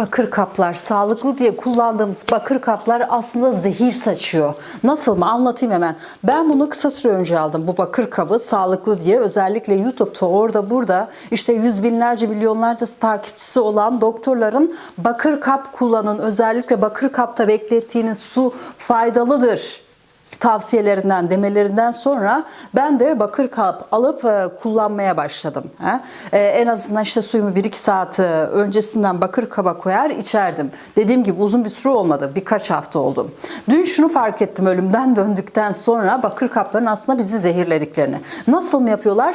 Bakır kaplar, sağlıklı diye kullandığımız bakır kaplar aslında zehir saçıyor. Nasıl mı? Anlatayım hemen. Ben bunu kısa süre önce aldım. Bu bakır kabı sağlıklı diye özellikle YouTube'da orada burada işte yüz binlerce milyonlarca takipçisi olan doktorların bakır kap kullanın. Özellikle bakır kapta beklettiğiniz su faydalıdır tavsiyelerinden, demelerinden sonra ben de bakır kap alıp e, kullanmaya başladım. E, en azından işte suyumu 1-2 saat e, öncesinden bakır kaba koyar içerdim. Dediğim gibi uzun bir süre olmadı. Birkaç hafta oldu. Dün şunu fark ettim ölümden döndükten sonra bakır kapların aslında bizi zehirlediklerini. Nasıl mı yapıyorlar?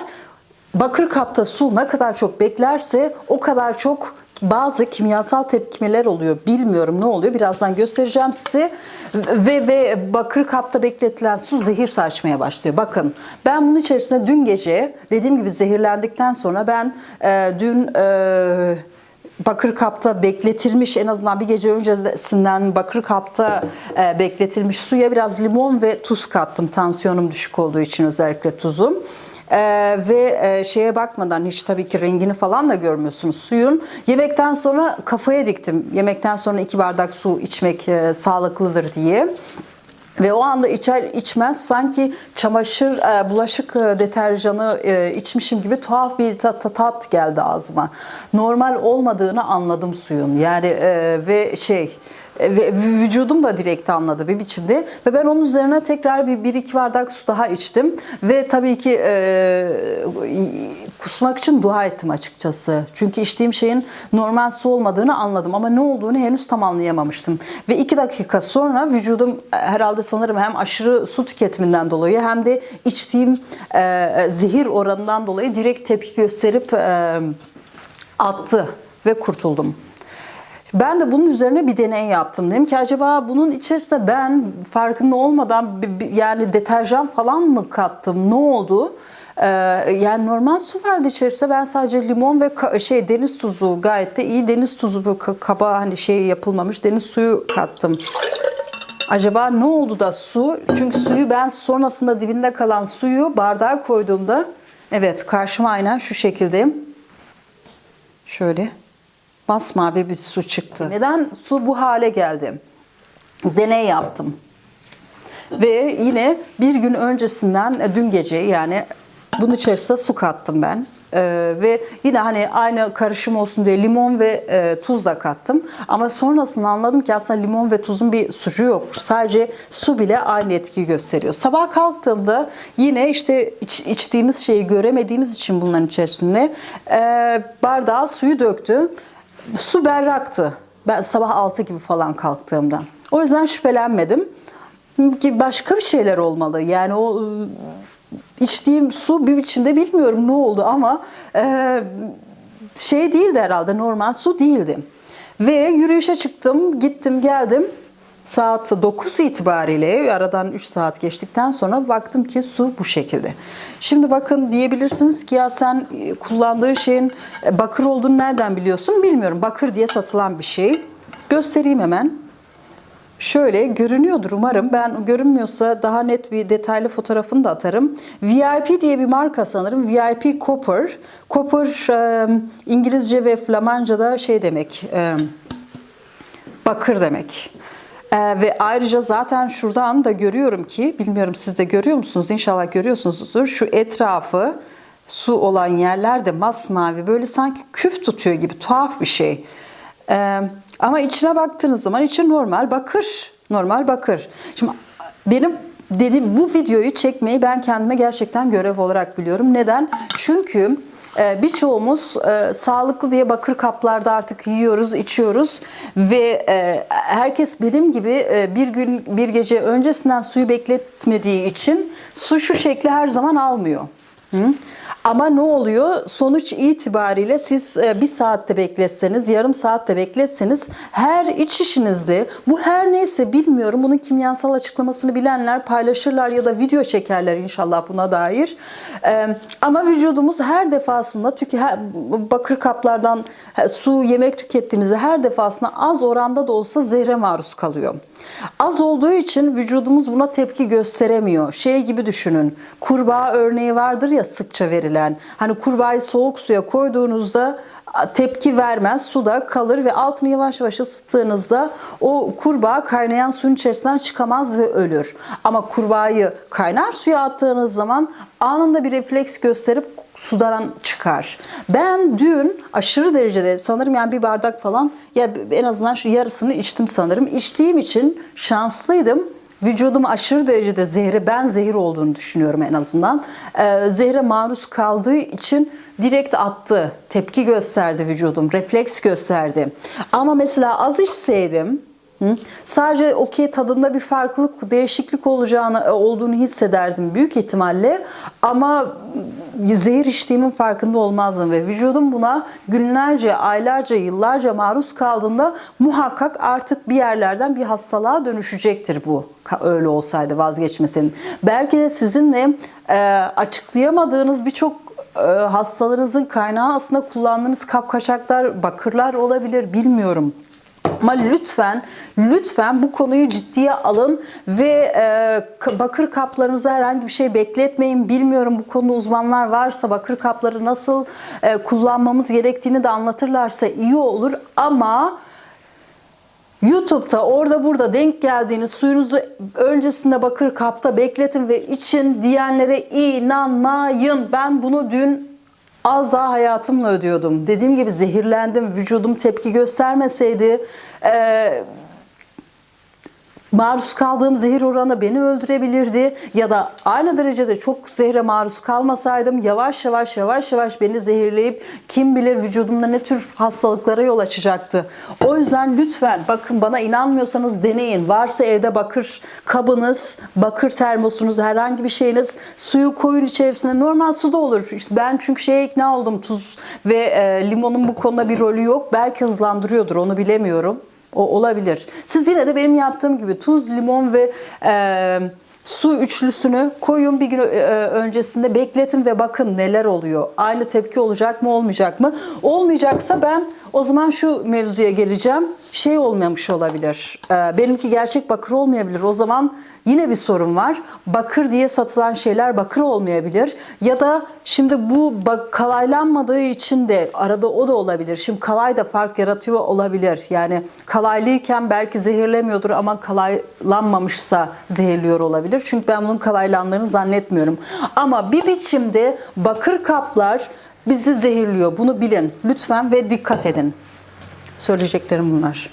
Bakır kapta su ne kadar çok beklerse o kadar çok bazı kimyasal tepkimeler oluyor. Bilmiyorum ne oluyor. Birazdan göstereceğim size. Ve ve bakır kapta bekletilen su zehir saçmaya başlıyor. Bakın ben bunun içerisinde dün gece dediğim gibi zehirlendikten sonra ben e, dün e, bakır kapta bekletilmiş en azından bir gece öncesinden bakır kapta e, bekletilmiş suya biraz limon ve tuz kattım. Tansiyonum düşük olduğu için özellikle tuzum. Ee, ve e, şeye bakmadan hiç tabii ki rengini falan da görmüyorsunuz suyun. Yemekten sonra kafaya diktim. Yemekten sonra iki bardak su içmek e, sağlıklıdır diye. Ve o anda içer içmez sanki çamaşır, e, bulaşık e, deterjanı e, içmişim gibi tuhaf bir tat, tat, geldi ağzıma. Normal olmadığını anladım suyun. Yani e, ve şey e, ve vücudum da direkt anladı bir biçimde. Ve ben onun üzerine tekrar bir, bir iki bardak su daha içtim. Ve tabii ki e, kusmak için dua ettim açıkçası. Çünkü içtiğim şeyin normal su olmadığını anladım. Ama ne olduğunu henüz tam anlayamamıştım. Ve iki dakika sonra vücudum e, herhalde sanırım hem aşırı su tüketiminden dolayı hem de içtiğim e, zehir oranından dolayı direkt tepki gösterip e, attı ve kurtuldum. Ben de bunun üzerine bir deney yaptım. Dedim ki acaba bunun içerisinde ben farkında olmadan yani deterjan falan mı kattım? Ne oldu? Ee, yani normal su vardı içerisinde. Ben sadece limon ve şey deniz tuzu gayet de iyi deniz tuzu bu kaba hani şey yapılmamış deniz suyu kattım. Acaba ne oldu da su? Çünkü suyu ben sonrasında dibinde kalan suyu bardağa koyduğumda evet karşıma aynen şu şekilde şöyle masmavi bir su çıktı. Neden su bu hale geldi? Deney yaptım. Ve yine bir gün öncesinden e, dün gece yani bunun içerisine su kattım ben. Ee, ve yine hani aynı karışım olsun diye limon ve e, tuz da kattım. Ama sonrasında anladım ki aslında limon ve tuzun bir suçu yok. Sadece su bile aynı etki gösteriyor. Sabah kalktığımda yine işte iç, içtiğimiz şeyi göremediğimiz için bunların içerisinde e, bardağa suyu döktüm su berraktı. Ben sabah 6 gibi falan kalktığımda. O yüzden şüphelenmedim. Ki başka bir şeyler olmalı. Yani o ıı, içtiğim su bir biçimde bilmiyorum ne oldu ama e, şey değildi herhalde normal su değildi. Ve yürüyüşe çıktım, gittim, geldim. Saat 9 itibariyle aradan 3 saat geçtikten sonra baktım ki su bu şekilde. Şimdi bakın diyebilirsiniz ki ya sen e, kullandığın şeyin e, bakır olduğunu nereden biliyorsun bilmiyorum. Bakır diye satılan bir şey. Göstereyim hemen. Şöyle görünüyordur umarım. Ben görünmüyorsa daha net bir detaylı fotoğrafını da atarım. VIP diye bir marka sanırım. VIP Copper. Copper e, İngilizce ve Flamanca'da şey demek. bakır demek. Ee, ve ayrıca zaten şuradan da görüyorum ki, bilmiyorum siz de görüyor musunuz? İnşallah görüyorsunuzdur. Şu etrafı su olan yerlerde masmavi böyle sanki küf tutuyor gibi tuhaf bir şey. Ee, ama içine baktığınız zaman içi normal bakır. Normal bakır. Şimdi benim dedim bu videoyu çekmeyi ben kendime gerçekten görev olarak biliyorum. Neden? Çünkü birçoğumuz e, sağlıklı diye bakır kaplarda artık yiyoruz, içiyoruz ve e, herkes benim gibi e, bir gün bir gece öncesinden suyu bekletmediği için su şu şekli her zaman almıyor. Ama ne oluyor? Sonuç itibariyle siz e, bir saatte bekletseniz, yarım saatte bekletseniz her içişinizde bu her neyse bilmiyorum. Bunun kimyasal açıklamasını bilenler paylaşırlar ya da video çekerler inşallah buna dair. E, ama vücudumuz her defasında tüke, bakır kaplardan su, yemek tükettiğimizde her defasında az oranda da olsa zehre maruz kalıyor. Az olduğu için vücudumuz buna tepki gösteremiyor. Şey gibi düşünün. Kurbağa örneği vardır ya sıkça verilen. Hani kurbağayı soğuk suya koyduğunuzda tepki vermez, suda kalır ve altını yavaş yavaş ısıttığınızda o kurbağa kaynayan suyun içerisinden çıkamaz ve ölür. Ama kurbağayı kaynar suya attığınız zaman anında bir refleks gösterip sudan çıkar. Ben dün aşırı derecede sanırım yani bir bardak falan ya en azından şu yarısını içtim sanırım. İçtiğim için şanslıydım. Vücudum aşırı derecede zehre, ben zehir olduğunu düşünüyorum en azından. Ee, zehre maruz kaldığı için direkt attı, tepki gösterdi vücudum, refleks gösterdi. Ama mesela az içseydim, Hı? Sadece okey tadında bir farklılık, değişiklik olacağını e, olduğunu hissederdim büyük ihtimalle. Ama zehir içtiğimin farkında olmazdım ve vücudum buna günlerce, aylarca, yıllarca maruz kaldığında muhakkak artık bir yerlerden bir hastalığa dönüşecektir bu. Öyle olsaydı vazgeçmesenin. Belki de sizinle e, açıklayamadığınız birçok e, hastalarınızın kaynağı aslında kullandığınız kapkaçaklar, bakırlar olabilir bilmiyorum. Ama lütfen, lütfen bu konuyu ciddiye alın ve e, bakır kaplarınıza herhangi bir şey bekletmeyin. Bilmiyorum bu konuda uzmanlar varsa bakır kapları nasıl e, kullanmamız gerektiğini de anlatırlarsa iyi olur. Ama YouTube'da orada burada denk geldiğiniz suyunuzu öncesinde bakır kapta bekletin ve için diyenlere inanmayın. Ben bunu dün az daha hayatımla ödüyordum. Dediğim gibi zehirlendim. Vücudum tepki göstermeseydi e, maruz kaldığım zehir oranı beni öldürebilirdi ya da aynı derecede çok zehre maruz kalmasaydım yavaş yavaş yavaş yavaş beni zehirleyip kim bilir vücudumda ne tür hastalıklara yol açacaktı. O yüzden lütfen bakın bana inanmıyorsanız deneyin. Varsa evde bakır kabınız, bakır termosunuz, herhangi bir şeyiniz suyu koyun içerisine normal suda olur. İşte ben çünkü şeye ikna oldum tuz ve e, limonun bu konuda bir rolü yok. Belki hızlandırıyordur onu bilemiyorum. O olabilir. Siz yine de benim yaptığım gibi tuz, limon ve e, su üçlüsünü koyun bir gün e, öncesinde bekletin ve bakın neler oluyor. Aynı tepki olacak mı olmayacak mı? Olmayacaksa ben o zaman şu mevzuya geleceğim. Şey olmamış olabilir. E, benimki gerçek bakır olmayabilir. O zaman yine bir sorun var. Bakır diye satılan şeyler bakır olmayabilir. Ya da şimdi bu kalaylanmadığı için de arada o da olabilir. Şimdi kalay da fark yaratıyor olabilir. Yani kalaylıyken belki zehirlemiyordur ama kalaylanmamışsa zehirliyor olabilir. Çünkü ben bunun kalaylandığını zannetmiyorum. Ama bir biçimde bakır kaplar bizi zehirliyor. Bunu bilin lütfen ve dikkat edin. Söyleyeceklerim bunlar.